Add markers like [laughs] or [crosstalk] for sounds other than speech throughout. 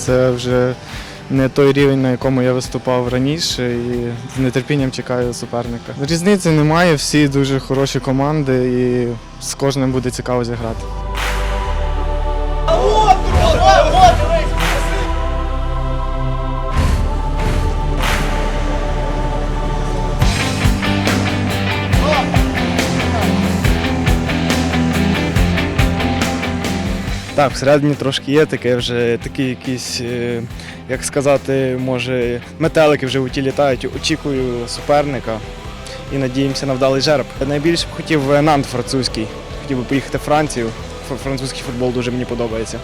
Це вже не той рівень, на якому я виступав раніше, і з нетерпінням чекаю суперника. Різниці немає, всі дуже хороші команди, і з кожним буде цікаво зіграти. Так, всередині трошки є таке вже такі якісь, е, як сказати, може, метелики вже у ті літають. Очікую суперника і надіємося на вдалий жереб. Найбільше б хотів Нант французький. Хотів би поїхати в Францію. Французький футбол дуже мені подобається.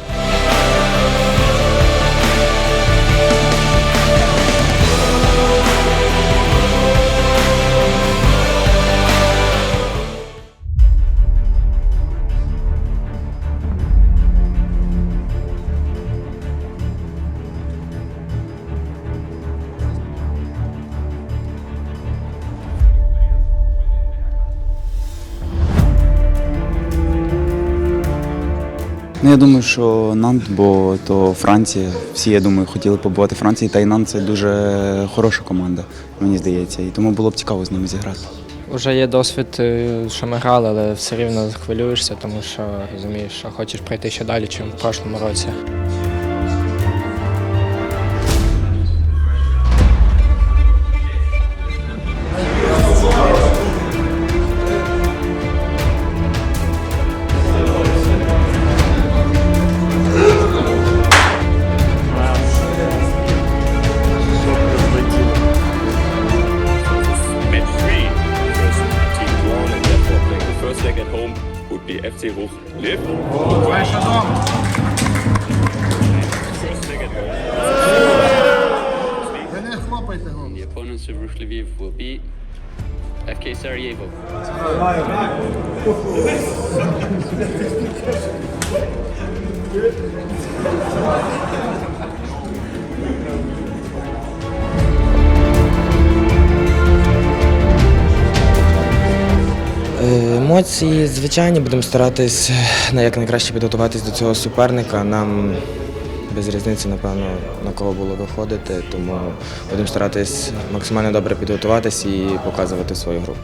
Ну, я думаю, що Нант, бо то Франція. Всі, я думаю, хотіли побувати в Франції, та й Нант це дуже хороша команда, мені здається. І тому було б цікаво з ними зіграти. Уже є досвід, е, що ми грали, але все рівно хвилюєшся, тому що розумієш, що хочеш пройти ще далі, ніж в прошлому році. hashtag at home would be FC Hoch live. Hashtag The opponents of Rush Lviv will be FK Sarajevo. [laughs] Емоції звичайні, будемо старатись на як підготуватись до цього суперника. Нам без різниці, напевно, на кого було виходити, тому будемо старатись максимально добре підготуватись і показувати свою гру.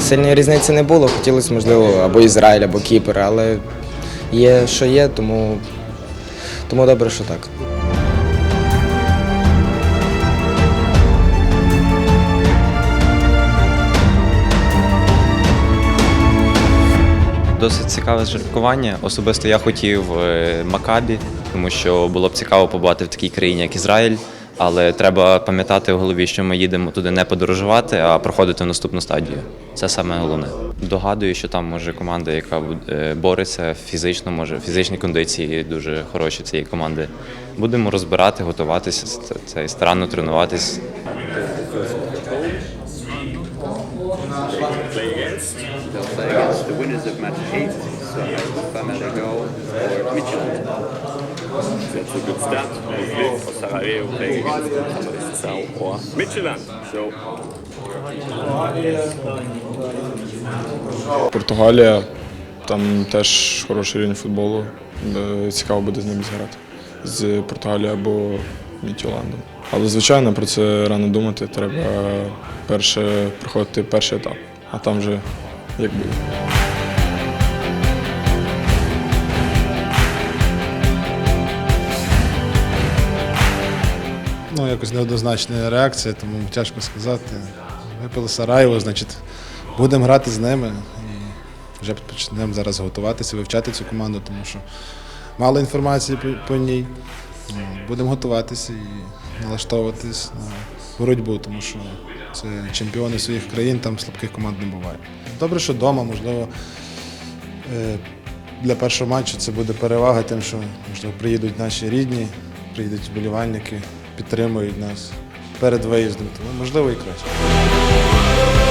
Сильної різниці не було, хотілося, можливо, або Ізраїль, або Кіпр, але є, що є, тому, тому добре, що так. Досить цікаве жеребкування. Особисто я хотів е, Макабі, тому що було б цікаво побувати в такій країні, як Ізраїль. Але треба пам'ятати в голові, що ми їдемо туди не подорожувати, а проходити наступну стадію. Це саме головне. Догадую, що там може команда, яка е, бореться фізично, може фізичні кондиції дуже хороші цієї команди. Будемо розбирати, готуватися, це старанно тренуватись. Play against. They'll play against the winners of match eight, so Family or Midtjylland. That's a good start. Sarajevo playing against São or Midtjylland. So Португалія, там теж хороший рівень футболу. Е, Цікаво буде з ними зіграти. З Португалією або Мітюландом. Але, звичайно, про це рано думати. Треба перше проходити перший етап, а там вже як буде. Ну, якось неоднозначна реакція, тому тяжко сказати. Випили Сараєво, значить, будемо грати з ними. І вже почнемо зараз готуватися, вивчати цю команду, тому що мало інформації по, ній. Будемо готуватися і налаштовуватись на боротьбу, тому що це чемпіони своїх країн, там слабких команд не буває. Добре, що вдома, можливо, е, для першого матчу це буде перевага, тим, що можливо, приїдуть наші рідні, приїдуть вболівальники, підтримують нас перед виїздом, тому можливо і краще.